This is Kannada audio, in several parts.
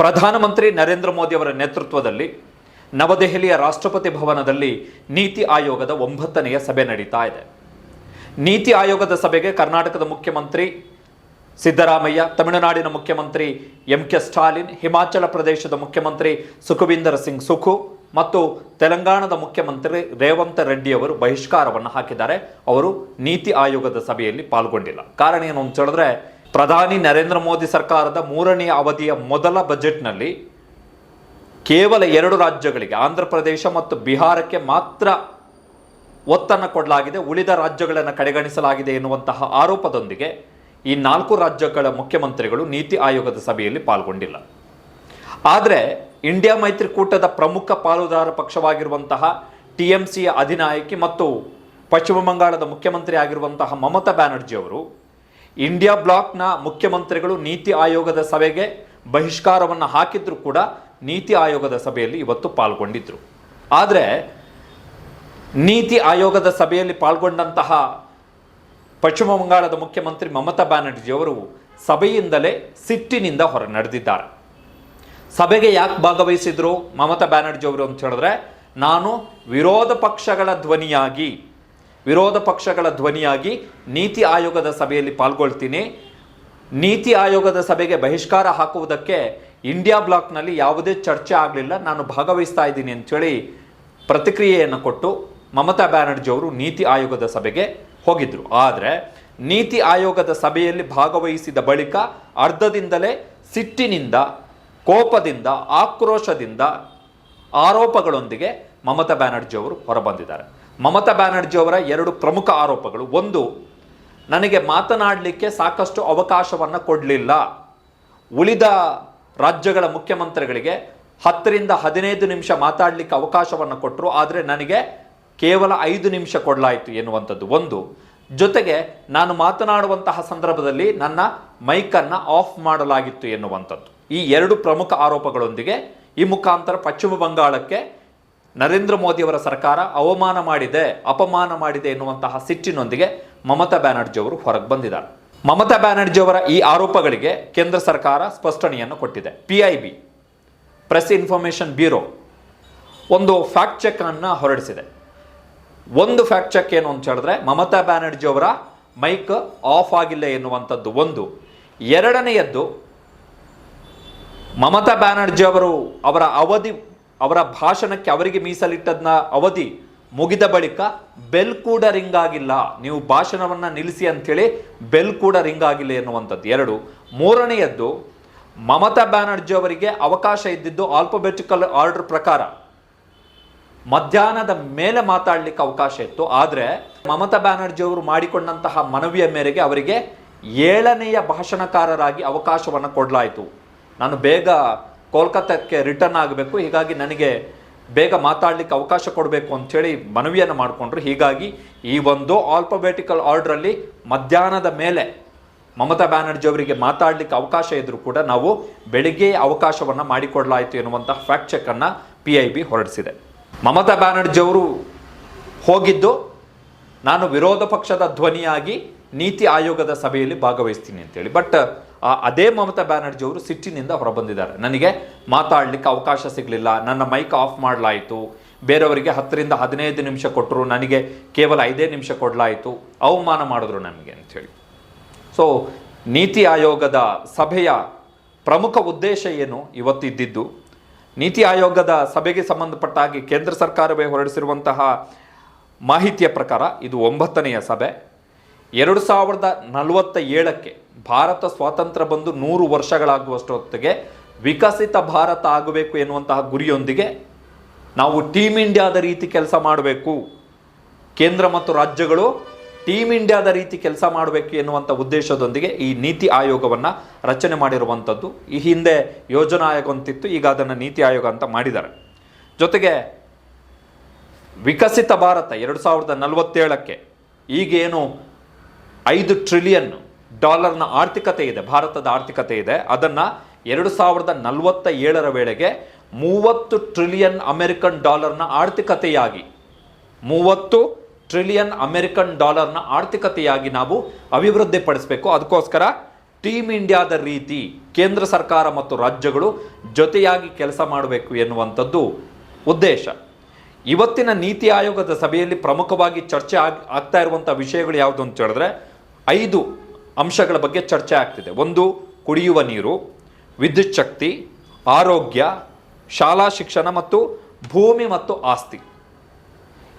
ಪ್ರಧಾನಮಂತ್ರಿ ನರೇಂದ್ರ ಮೋದಿ ಅವರ ನೇತೃತ್ವದಲ್ಲಿ ನವದೆಹಲಿಯ ರಾಷ್ಟ್ರಪತಿ ಭವನದಲ್ಲಿ ನೀತಿ ಆಯೋಗದ ಒಂಬತ್ತನೆಯ ಸಭೆ ನಡೀತಾ ಇದೆ. ನೀತಿ ಆಯೋಗದ ಸಭೆಗೆ ಕರ್ನಾಟಕದ ಮುಖ್ಯಮಂತ್ರಿ ಸಿದ್ದರಾಮಯ್ಯ, ತಮಿಳುನಾಡಿನ ಮುಖ್ಯಮಂತ್ರಿ ಎಂ ಕೆ ಸ್ಟಾಲಿನ್, ಹಿಮಾಚಲ ಪ್ರದೇಶದ ಮುಖ್ಯಮಂತ್ರಿ ಸುಖವಿಂದರ್ ಸಿಂಗ್ ಸುಖು ಮತ್ತು ತೆಲಂಗಾಣದ ಮುಖ್ಯಮಂತ್ರಿ ರೇವಂತ್ ರೆಡ್ಡಿ ಅವರು ಬಹಿಷ್ಕಾರವನ್ನು ಹಾಕಿದ್ದಾರೆ. ಅವರು ನೀತಿ ಆಯೋಗದ ಸಭೆಯಲ್ಲಿ ಪಾಲ್ಗೊಂಡಿಲ್ಲ. ಕಾರಣ ಏನು ಅಂತ ಹೇಳಿದ್ರೆ ಪ್ರಧಾನಿ ನರೇಂದ್ರ ಮೋದಿ ಸರ್ಕಾರದ ಮೂರನೇ ಅವಧಿಯ ಮೊದಲ ಬಜೆಟ್ನಲ್ಲಿ ಕೇವಲ ಎರಡು ರಾಜ್ಯಗಳಿಗೆ, ಆಂಧ್ರ ಪ್ರದೇಶ ಮತ್ತು ಬಿಹಾರಕ್ಕೆ ಮಾತ್ರ ಒತ್ತನ್ನು ಕೊಡಲಾಗಿದೆ, ಉಳಿದ ರಾಜ್ಯಗಳನ್ನು ಕಡೆಗಣಿಸಲಾಗಿದೆ ಎನ್ನುವಂತಹ ಆರೋಪದೊಂದಿಗೆ ಈ ನಾಲ್ಕು ರಾಜ್ಯಗಳ ಮುಖ್ಯಮಂತ್ರಿಗಳು ನೀತಿ ಆಯೋಗದ ಸಭೆಯಲ್ಲಿ ಪಾಲ್ಗೊಂಡಿಲ್ಲ. ಆದರೆ ಇಂಡಿಯಾ ಮೈತ್ರಿಕೂಟದ ಪ್ರಮುಖ ಪಾಲುದಾರ ಪಕ್ಷವಾಗಿರುವಂತಹ ಟಿ ಎಂ ಸಿಯ ಅಧಿನಾಯಕಿ ಮತ್ತು ಪಶ್ಚಿಮ ಬಂಗಾಳದ ಮುಖ್ಯಮಂತ್ರಿ ಆಗಿರುವಂತಹ ಮಮತಾ ಬ್ಯಾನರ್ಜಿ ಅವರು ಇಂಡಿಯಾ ಬ್ಲಾಕ್ನ ಮುಖ್ಯಮಂತ್ರಿಗಳು ನೀತಿ ಆಯೋಗದ ಸಭೆಗೆ ಬಹಿಷ್ಕಾರವನ್ನು ಹಾಕಿದ್ರು ಕೂಡ ನೀತಿ ಆಯೋಗದ ಸಭೆಯಲ್ಲಿ ಇವತ್ತು ಪಾಲ್ಗೊಂಡಿದ್ರು. ಆದರೆ ನೀತಿ ಆಯೋಗದ ಸಭೆಯಲ್ಲಿ ಪಾಲ್ಗೊಂಡಂತಹ ಪಶ್ಚಿಮ ಬಂಗಾಳದ ಮುಖ್ಯಮಂತ್ರಿ ಮಮತಾ ಬ್ಯಾನರ್ಜಿ ಅವರು ಸಭೆಯಿಂದಲೇ ಸಿಟ್ಟಿನಿಂದ ಹೊರ ನಡೆದಿದ್ದಾರೆ. ಸಭೆಗೆ ಯಾಕೆ ಭಾಗವಹಿಸಿದ್ರು ಮಮತಾ ಬ್ಯಾನರ್ಜಿ ಅವರು ಅಂತ ಹೇಳಿದ್ರೆ, ನಾನು ವಿರೋಧ ಪಕ್ಷಗಳ ಧ್ವನಿಯಾಗಿ ವಿರೋಧ ಪಕ್ಷಗಳ ಧ್ವನಿಯಾಗಿ ನೀತಿ ಆಯೋಗದ ಸಭೆಯಲ್ಲಿ ಪಾಲ್ಗೊಳ್ತೀನಿ. ನೀತಿ ಆಯೋಗದ ಸಭೆಗೆ ಬಹಿಷ್ಕಾರ ಹಾಕುವುದಕ್ಕೆ ಇಂಡಿಯಾ ಬ್ಲಾಕ್ನಲ್ಲಿ ಯಾವುದೇ ಚರ್ಚೆ ಆಗಲಿಲ್ಲ. ನಾನು ಭಾಗವಹಿಸ್ತಾ ಇದ್ದೀನಿ ಅಂಥೇಳಿ ಪ್ರತಿಕ್ರಿಯೆಯನ್ನು ಕೊಟ್ಟು ಮಮತಾ ಬ್ಯಾನರ್ಜಿ ಅವರು ನೀತಿ ಆಯೋಗದ ಸಭೆಗೆ ಹೋಗಿದ್ರು. ಆದರೆ ನೀತಿ ಆಯೋಗದ ಸಭೆಯಲ್ಲಿ ಭಾಗವಹಿಸಿದ ಬಳಿಕ ಅರ್ಧದಿಂದಲೇ ಸಿಟ್ಟಿನಿಂದ, ಕೋಪದಿಂದ, ಆಕ್ರೋಶದಿಂದ ಆರೋಪಗಳೊಂದಿಗೆ ಮಮತಾ ಬ್ಯಾನರ್ಜಿ ಅವರು ಹೊರಬಂದಿದ್ದಾರೆ. ಮಮತಾ ಬ್ಯಾನರ್ಜಿ ಅವರ ಎರಡು ಪ್ರಮುಖ ಆರೋಪಗಳು. ಒಂದು, ನನಗೆ ಮಾತನಾಡಲಿಕ್ಕೆ ಸಾಕಷ್ಟು ಅವಕಾಶವನ್ನು ಕೊಡಲಿಲ್ಲ. ಉಳಿದ ರಾಜ್ಯಗಳ ಮುಖ್ಯಮಂತ್ರಿಗಳಿಗೆ ಹತ್ತರಿಂದ ಹದಿನೈದು ನಿಮಿಷ ಮಾತಾಡಲಿಕ್ಕೆ ಅವಕಾಶವನ್ನು ಕೊಟ್ಟರು ಆದರೆ ನನಗೆ ಕೇವಲ ಐದು ನಿಮಿಷ ಕೊಡಲಾಯಿತು ಎನ್ನುವಂಥದ್ದು. ಒಂದು, ಜೊತೆಗೆ ನಾನು ಮಾತನಾಡುವಂತಹ ಸಂದರ್ಭದಲ್ಲಿ ನನ್ನ ಮೈಕನ್ನು ಆಫ್ ಮಾಡಲಾಗಿತ್ತು ಎನ್ನುವಂಥದ್ದು. ಈ ಎರಡು ಪ್ರಮುಖ ಆರೋಪಗಳೊಂದಿಗೆ ಈ ಮುಖಾಂತರ ಪಶ್ಚಿಮ ಬಂಗಾಳಕ್ಕೆ ನರೇಂದ್ರ ಮೋದಿ ಅವರ ಸರ್ಕಾರ ಅವಮಾನ ಮಾಡಿದೆ, ಅಪಮಾನ ಮಾಡಿದೆ ಎನ್ನುವಂತಹ ಸಿಟ್ಟಿನೊಂದಿಗೆ ಮಮತಾ ಬ್ಯಾನರ್ಜಿ ಅವರು ಹೊರಗೆ ಬಂದಿದ್ದಾರೆ. ಮಮತಾ ಬ್ಯಾನರ್ಜಿ ಅವರ ಈ ಆರೋಪಗಳಿಗೆ ಕೇಂದ್ರ ಸರ್ಕಾರ ಸ್ಪಷ್ಟನೆಯನ್ನು ಕೊಟ್ಟಿದೆ. P I B press information bureau ಒಂದು ಫ್ಯಾಕ್ಟ್ ಚೆಕ್ ಅನ್ನು ಹೊರಡಿಸಿದೆ. ಒಂದು ಫ್ಯಾಕ್ಟ್ ಚೆಕ್ ಏನು ಅಂತ ಹೇಳಿದ್ರೆ, ಮಮತಾ ಬ್ಯಾನರ್ಜಿ ಅವರ ಮೈಕ್ ಆಫ್ ಆಗಿಲ್ಲ ಎನ್ನುವಂಥದ್ದು ಒಂದು. ಎರಡನೆಯದ್ದು, ಮಮತಾ ಬ್ಯಾನರ್ಜಿ ಅವರು ಅವರ ಅವಧಿ ಅವರ ಭಾಷಣಕ್ಕೆ ಅವರಿಗೆ ಮೀಸಲಿಟ್ಟದ್ನ ಅವಧಿ ಮುಗಿದ ಬಳಿಕ ಬೆಲ್ ಕೂಡ ರಿಂಗ್ ಆಗಿಲ್ಲ. ನೀವು ಭಾಷಣವನ್ನ ನಿಲ್ಲಿಸಿ ಅಂಥೇಳಿ ಬೆಲ್ ಕೂಡ ರಿಂಗ್ ಆಗಿಲ್ಲ ಎನ್ನುವಂಥದ್ದು. ಎರಡು, ಮೂರನೆಯದ್ದು, ಮಮತಾ ಬ್ಯಾನರ್ಜಿ ಅವರಿಗೆ ಅವಕಾಶ ಇದ್ದಿದ್ದು ಆಲ್ಫಬೆಟಿಕಲ್ ಆರ್ಡರ್ ಪ್ರಕಾರ. ಮಧ್ಯಾಹ್ನದ ಮೇಲೆ ಮಾತಾಡಲಿಕ್ಕೆ ಅವಕಾಶ ಇತ್ತು. ಆದರೆ ಮಮತಾ ಬ್ಯಾನರ್ಜಿ ಅವರು ಮಾಡಿಕೊಂಡಂತಹ ಮನವಿಯ ಮೇರೆಗೆ ಅವರಿಗೆ ಏಳನೆಯ ಭಾಷಣಕಾರರಾಗಿ ಅವಕಾಶವನ್ನು ಕೊಡಲಾಯಿತು. ನಾನು ಬೇಗ ಕೋಲ್ಕತ್ತಾಕ್ಕೆ ರಿಟರ್ನ್ ಆಗಬೇಕು. ಹೀಗಾಗಿ ನನಗೆ ಬೇಗ ಮಾತಾಡಲಿಕ್ಕೆ ಅವಕಾಶ ಕೊಡಬೇಕು ಅಂಥೇಳಿ ಮನವಿಯನ್ನು ಮಾಡಿಕೊಂಡ್ರು. ಹೀಗಾಗಿ ಈ ಒಂದು ಆಲ್ಫಬೆಟಿಕಲ್ ಆರ್ಡ್ರಲ್ಲಿ ಮಧ್ಯಾಹ್ನದ ಮೇಲೆ ಮಮತಾ ಬ್ಯಾನರ್ಜಿ ಅವರಿಗೆ ಮಾತಾಡಲಿಕ್ಕೆ ಅವಕಾಶ ಇದ್ದರೂ ಕೂಡ ನಾವು ಬೆಳಿಗ್ಗೆ ಅವಕಾಶವನ್ನು ಮಾಡಿಕೊಡಲಾಯಿತು ಎನ್ನುವಂತಹ ಫ್ಯಾಕ್ಟ್ ಚೆಕ್ಕನ್ನು ಪಿ ಐ ಬಿ ಹೊರಡಿಸಿದೆ. ಮಮತಾ ಬ್ಯಾನರ್ಜಿ ಅವರು ಹೋಗಿದ್ದು, ನಾನು ವಿರೋಧ ಪಕ್ಷದ ಧ್ವನಿಯಾಗಿ ನೀತಿ ಆಯೋಗದ ಸಭೆಯಲ್ಲಿ ಭಾಗವಹಿಸ್ತೀನಿ ಅಂತೇಳಿ ಬಟ್ ಅದೇ ಮಮತಾ ಬ್ಯಾನರ್ಜಿ ಅವರು ಸಿಟ್ಟಿನಿಂದ ಹೊರಬಂದಿದ್ದಾರೆ. ನನಗೆ ಮಾತಾಡಲಿಕ್ಕೆ ಅವಕಾಶ ಸಿಗಲಿಲ್ಲ. ನನ್ನ ಮೈಕ್ ಆಫ್ ಮಾಡಲಾಯಿತು. ಬೇರೆಯವರಿಗೆ ಹತ್ತರಿಂದ ಹದಿನೈದು ನಿಮಿಷ ಕೊಟ್ಟರು ನನಗೆ ಕೇವಲ ಐದೇ ನಿಮಿಷ ಕೊಡಲಾಯಿತು. ಅವಮಾನ ಮಾಡಿದ್ರು ನನಗೆ ಅಂಥೇಳಿ ಸೊ ನೀತಿ ಆಯೋಗದ ಸಭೆಯ ಪ್ರಮುಖ ಉದ್ದೇಶ ಏನು? ಇವತ್ತಿದ್ದಿದ್ದು, ನೀತಿ ಆಯೋಗದ ಸಭೆಗೆ ಸಂಬಂಧಪಟ್ಟ ಹಾಗೆ ಕೇಂದ್ರ ಸರ್ಕಾರವೇ ಹೊರಡಿಸಿರುವಂತಹ ಮಾಹಿತಿಯ ಪ್ರಕಾರ ಇದು ಒಂಬತ್ತನೆಯ ಸಭೆ. ಎರಡು ಸಾವಿರದ ನಲವತ್ತ ಏಳಕ್ಕೆ ಭಾರತ ಸ್ವಾತಂತ್ರ್ಯ ಬಂದು ನೂರು ವರ್ಷಗಳಾಗುವಷ್ಟೊತ್ತಿಗೆ ವಿಕಸಿತ ಭಾರತ ಆಗಬೇಕು ಎನ್ನುವಂತಹ ಗುರಿಯೊಂದಿಗೆ ನಾವು ಟೀಮ್ ಇಂಡಿಯಾದ ರೀತಿ ಕೆಲಸ ಮಾಡಬೇಕು. ಕೇಂದ್ರ ಮತ್ತು ರಾಜ್ಯಗಳು ಟೀಮ್ ಇಂಡಿಯಾದ ರೀತಿ ಕೆಲಸ ಮಾಡಬೇಕು ಎನ್ನುವಂಥ ಉದ್ದೇಶದೊಂದಿಗೆ ಈ ನೀತಿ ಆಯೋಗವನ್ನು ರಚನೆ ಮಾಡಿರುವಂಥದ್ದು ಈ ಹಿಂದೆ ಯೋಜನಾ ಆಯೋಗ ಅಂತಿತ್ತು, ಈಗ ಅದನ್ನು ನೀತಿ ಆಯೋಗ ಅಂತ ಮಾಡಿದ್ದಾರೆ. ಜೊತೆಗೆ ವಿಕಸಿತ ಭಾರತ ಎರಡು ಸಾವಿರದ ನಲವತ್ತೇಳಕ್ಕೆ ಈಗೇನು ಐದು ಟ್ರಿಲಿಯನ್ ಡಾಲರ್ನ ಆರ್ಥಿಕತೆ ಇದೆ, ಭಾರತದ ಆರ್ಥಿಕತೆ ಇದೆ. ಅದನ್ನು ಎರಡು ಸಾವಿರದ ನಲವತ್ತ ಏಳರ ವೇಳೆಗೆ ಮೂವತ್ತು ಟ್ರಿಲಿಯನ್ ಅಮೆರಿಕನ್ ಡಾಲರ್ನ ಆರ್ಥಿಕತೆಯಾಗಿ, ಮೂವತ್ತು ಟ್ರಿಲಿಯನ್ ಅಮೆರಿಕನ್ ಡಾಲರ್ನ ಆರ್ಥಿಕತೆಯಾಗಿ ನಾವು ಅಭಿವೃದ್ಧಿಪಡಿಸಬೇಕು. ಅದಕ್ಕೋಸ್ಕರ ಟೀಮ್ ಇಂಡಿಯಾದ ರೀತಿ ಕೇಂದ್ರ ಸರ್ಕಾರ ಮತ್ತು ರಾಜ್ಯಗಳು ಜೊತೆಯಾಗಿ ಕೆಲಸ ಮಾಡಬೇಕು ಎನ್ನುವಂಥದ್ದು ಉದ್ದೇಶ. ಇವತ್ತಿನ ನೀತಿ ಆಯೋಗದ ಸಭೆಯಲ್ಲಿ ಪ್ರಮುಖವಾಗಿ ಚರ್ಚೆ ಆಗ್, ಆಗ್ತಾ ಇರುವಂಥ ವಿಷಯಗಳು ಯಾವುದು ಅಂತ ಹೇಳಿದ್ರೆ, ಐದು ಅಂಶಗಳ ಬಗ್ಗೆ ಚರ್ಚೆ ಆಗ್ತಿದೆ. ಒಂದು, ಕುಡಿಯುವ ನೀರು, ವಿದ್ಯುತ್ ಶಕ್ತಿ, ಆರೋಗ್ಯ, ಶಾಲಾ ಶಿಕ್ಷಣ ಮತ್ತು ಭೂಮಿ ಮತ್ತು ಆಸ್ತಿ.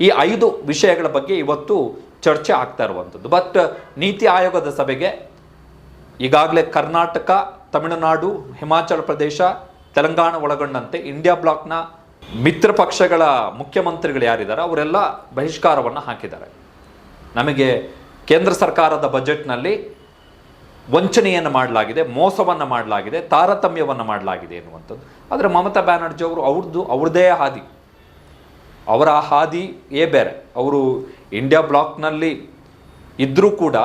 ಈ ಐದು ವಿಷಯಗಳ ಬಗ್ಗೆ ಇವತ್ತು ಚರ್ಚೆ ಆಗ್ತಾ ಇರುವಂಥದ್ದು. ಬಟ್ ನೀತಿ ಆಯೋಗದ ಸಭೆಗೆ ಈಗಾಗಲೇ ಕರ್ನಾಟಕ, ತಮಿಳುನಾಡು, ಹಿಮಾಚಲ ಪ್ರದೇಶ, ತೆಲಂಗಾಣ ಒಳಗೊಂಡಂತೆ ಇಂಡಿಯಾ ಬ್ಲಾಕ್ನ ಮಿತ್ರ ಪಕ್ಷಗಳ ಮುಖ್ಯಮಂತ್ರಿಗಳು ಯಾರಿದ್ದಾರೆ ಅವರೆಲ್ಲ ಬಹಿಷ್ಕಾರವನ್ನು ಹಾಕಿದ್ದಾರೆ. ನಮಗೆ ಕೇಂದ್ರ ಸರ್ಕಾರದ ಬಜೆಟ್ನಲ್ಲಿ ವಂಚನೆಯನ್ನು ಮಾಡಲಾಗಿದೆ, ಮೋಸವನ್ನು ಮಾಡಲಾಗಿದೆ, ತಾರತಮ್ಯವನ್ನು ಮಾಡಲಾಗಿದೆ ಎನ್ನುವಂಥದ್ದು. ಆದರೆ ಮಮತಾ ಬ್ಯಾನರ್ಜಿ ಅವರು ಅವ್ರದ್ದು ಅವ್ರದ್ದೇ ಹಾದಿ. ಅವರ ಹಾದಿಯೇ ಬೇರೆ. ಅವರು ಇಂಡಿಯಾ ಬ್ಲಾಕ್ನಲ್ಲಿ ಇದ್ದರೂ ಕೂಡ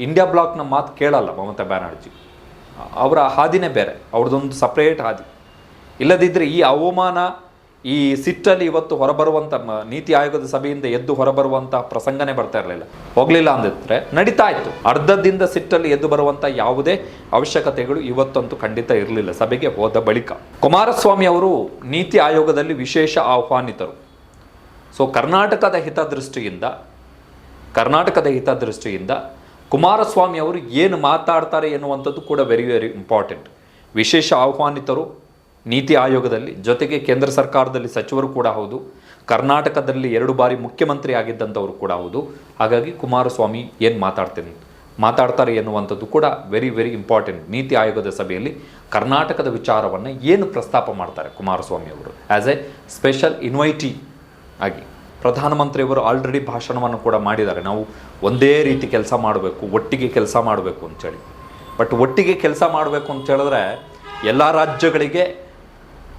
ಇಂಡಿಯಾ ಬ್ಲಾಕ್ನ ಮಾತು ಕೇಳಲ್ಲ ಮಮತಾ ಬ್ಯಾನರ್ಜಿ. ಅವರ ಹಾದಿನೇ ಬೇರೆ. ಅವ್ರದ್ದೊಂದು ಸಪ್ರೇಟ್ ಹಾದಿ. ಇಲ್ಲದಿದ್ದರೆ ಈ ಅವಮಾನ ಈ ಸಿಟ್ಟಲ್ಲಿ ಇವತ್ತು ಹೊರಬರುವಂಥ ನೀತಿ ಆಯೋಗದ ಸಭೆಯಿಂದ ಎದ್ದು ಹೊರಬರುವಂಥ ಪ್ರಸಂಗನೇ ಬರ್ತಾ ಇರಲಿಲ್ಲ. ಹೋಗಲಿಲ್ಲ ಅಂದಿದ್ರೆ ನಡೀತಾ ಇತ್ತು. ಅರ್ಧದಿಂದ ಸಿಟ್ಟಲ್ಲಿ ಎದ್ದು ಬರುವಂಥ ಯಾವುದೇ ಅವಶ್ಯಕತೆಗಳು ಇವತ್ತಂತೂ ಖಂಡಿತ ಇರಲಿಲ್ಲ ಸಭೆಗೆ ಹೋದ ಬಳಿಕ. ಕುಮಾರಸ್ವಾಮಿ ಅವರು ನೀತಿ ಆಯೋಗದಲ್ಲಿ ವಿಶೇಷ ಆಹ್ವಾನಿತರು. ಸೊ ಕರ್ನಾಟಕದ ಹಿತದೃಷ್ಟಿಯಿಂದ ಕರ್ನಾಟಕದ ಹಿತದೃಷ್ಟಿಯಿಂದ ಕುಮಾರಸ್ವಾಮಿ ಅವರು ಏನು ಮಾತಾಡ್ತಾರೆ ಎನ್ನುವಂಥದ್ದು ಕೂಡ ವೆರಿ ವೆರಿ ಇಂಪಾರ್ಟೆಂಟ್ ವಿಶೇಷ ಆಹ್ವಾನಿತರು ನೀತಿ ಆಯೋಗದಲ್ಲಿ, ಜೊತೆಗೆ ಕೇಂದ್ರ ಸರ್ಕಾರದಲ್ಲಿ ಸಚಿವರು ಕೂಡ ಹೌದು, ಕರ್ನಾಟಕದಲ್ಲಿ ಎರಡು ಬಾರಿ ಮುಖ್ಯಮಂತ್ರಿ ಆಗಿದ್ದಂಥವರು ಕೂಡ ಹೌದು. ಹಾಗಾಗಿ ಕುಮಾರಸ್ವಾಮಿ ಏನು ಮಾತಾಡ್ತೀನಿ? ಮಾತಾಡ್ತಾರೆ ಎನ್ನುವಂಥದ್ದು ಕೂಡ ವೆರಿ ವೆರಿ ಇಂಪಾರ್ಟೆಂಟ್ ನೀತಿ ಆಯೋಗದ ಸಭೆಯಲ್ಲಿ ಕರ್ನಾಟಕದ ವಿಚಾರವನ್ನು ಏನು ಪ್ರಸ್ತಾಪ ಮಾಡ್ತಾರೆ ಕುಮಾರಸ್ವಾಮಿ ಅವರು? ಆ್ಯಸ್ ಎ ಸ್ಪೆಷಲ್ ಇನ್ವೈಟಿ ಆಗಿ, ಪ್ರಧಾನಮಂತ್ರಿಯವರು ಆಲ್ರೆಡಿ ಭಾಷಣವನ್ನು ಕೂಡ ಮಾಡಿದ್ದಾರೆ. ನಾವು ಒಂದೇ ರೀತಿ ಕೆಲಸ ಮಾಡಬೇಕು, ಒಟ್ಟಿಗೆ ಕೆಲಸ ಮಾಡಬೇಕು ಅಂತೇಳಿ ಬಟ್ ಒಟ್ಟಿಗೆ ಕೆಲಸ ಮಾಡಬೇಕು ಅಂತ ಹೇಳಿದ್ರೆ, ಎಲ್ಲ ರಾಜ್ಯಗಳಿಗೆ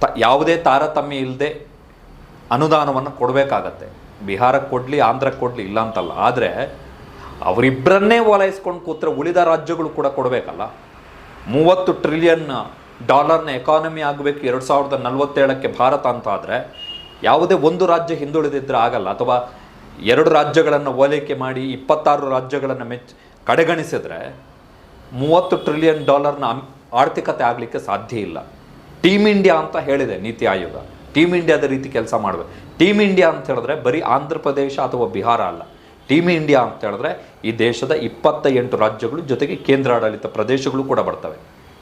ತ ಯಾವುದೇ ತಾರತಮ್ಯ ಇಲ್ಲದೆ ಅನುದಾನವನ್ನು ಕೊಡಬೇಕಾಗತ್ತೆ. ಬಿಹಾರಕ್ಕೆ ಕೊಡಲಿ, ಆಂಧ್ರಕ್ಕೆ ಕೊಡಲಿ ಇಲ್ಲ ಅಂತಲ್ಲ. ಆದರೆ ಅವರಿಬ್ಬರನ್ನೇ ಓಲೈಸ್ಕೊಂಡು ಕೂತ್ರೆ ಉಳಿದ ರಾಜ್ಯಗಳು ಕೂಡ ಕೊಡಬೇಕಲ್ಲ. ಮೂವತ್ತು ಟ್ರಿಲಿಯನ್ ಡಾಲರ್ನ ಎಕಾನಮಿ ಆಗಬೇಕು ಎರಡು ಸಾವಿರದ ನಲವತ್ತೇಳಕ್ಕೆ ಭಾರತ ಅಂತ ಆದರೆ ಯಾವುದೇ ಒಂದು ರಾಜ್ಯ ಹಿಂದುಳಿದಿದ್ದರೆ ಆಗಲ್ಲ. ಅಥವಾ ಎರಡು ರಾಜ್ಯಗಳನ್ನು ಓಲೈಕೆ ಮಾಡಿ ಇಪ್ಪತ್ತಾರು ರಾಜ್ಯಗಳನ್ನು ಮೆಚ್ಚ ಕಡೆಗಣಿಸಿದರೆ ಮೂವತ್ತು ಟ್ರಿಲಿಯನ್ ಡಾಲರ್ನ ಆರ್ಥಿಕತೆ ಆಗಲಿಕ್ಕೆ ಸಾಧ್ಯ ಇಲ್ಲ. ಟೀಮ್ ಇಂಡಿಯಾ ಅಂತ ಹೇಳಿದೆ ನೀತಿ ಆಯೋಗ. ಟೀಮ್ ಇಂಡಿಯಾದ ರೀತಿ ಕೆಲಸ ಮಾಡಬೇಕು. ಟೀಮ್ ಇಂಡಿಯಾ ಅಂತ ಹೇಳಿದ್ರೆ ಬರೀ ಆಂಧ್ರ ಪ್ರದೇಶ ಅಥವಾ ಬಿಹಾರ ಅಲ್ಲ. ಟೀಮ್ ಇಂಡಿಯಾ ಅಂತ ಹೇಳಿದ್ರೆ ಈ ದೇಶದ ಇಪ್ಪತ್ತ ಎಂಟು ರಾಜ್ಯಗಳು ಜೊತೆಗೆ ಕೇಂದ್ರಾಡಳಿತ ಪ್ರದೇಶಗಳು ಕೂಡ ಬರ್ತವೆ.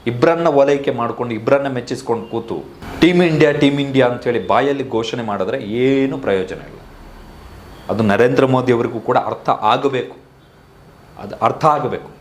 ಇಬ್ಬರನ್ನ ಓಲೈಕೆ ಮಾಡಿಕೊಂಡು ಇಬ್ಬರನ್ನ ಮೆಚ್ಚಿಸ್ಕೊಂಡು ಕೂತು ಟೀಮ್ ಇಂಡಿಯಾ ಟೀಮ್ ಇಂಡಿಯಾ ಅಂತೇಳಿ ಬಾಯಲ್ಲಿ ಘೋಷಣೆ ಮಾಡಿದ್ರೆ ಏನು ಪ್ರಯೋಜನ ಇಲ್ಲ. ಅದು ನರೇಂದ್ರ ಮೋದಿ ಅವರಿಗೂ ಕೂಡ ಅರ್ಥ ಆಗಬೇಕು. ಅದು ಅರ್ಥ ಆಗಬೇಕು.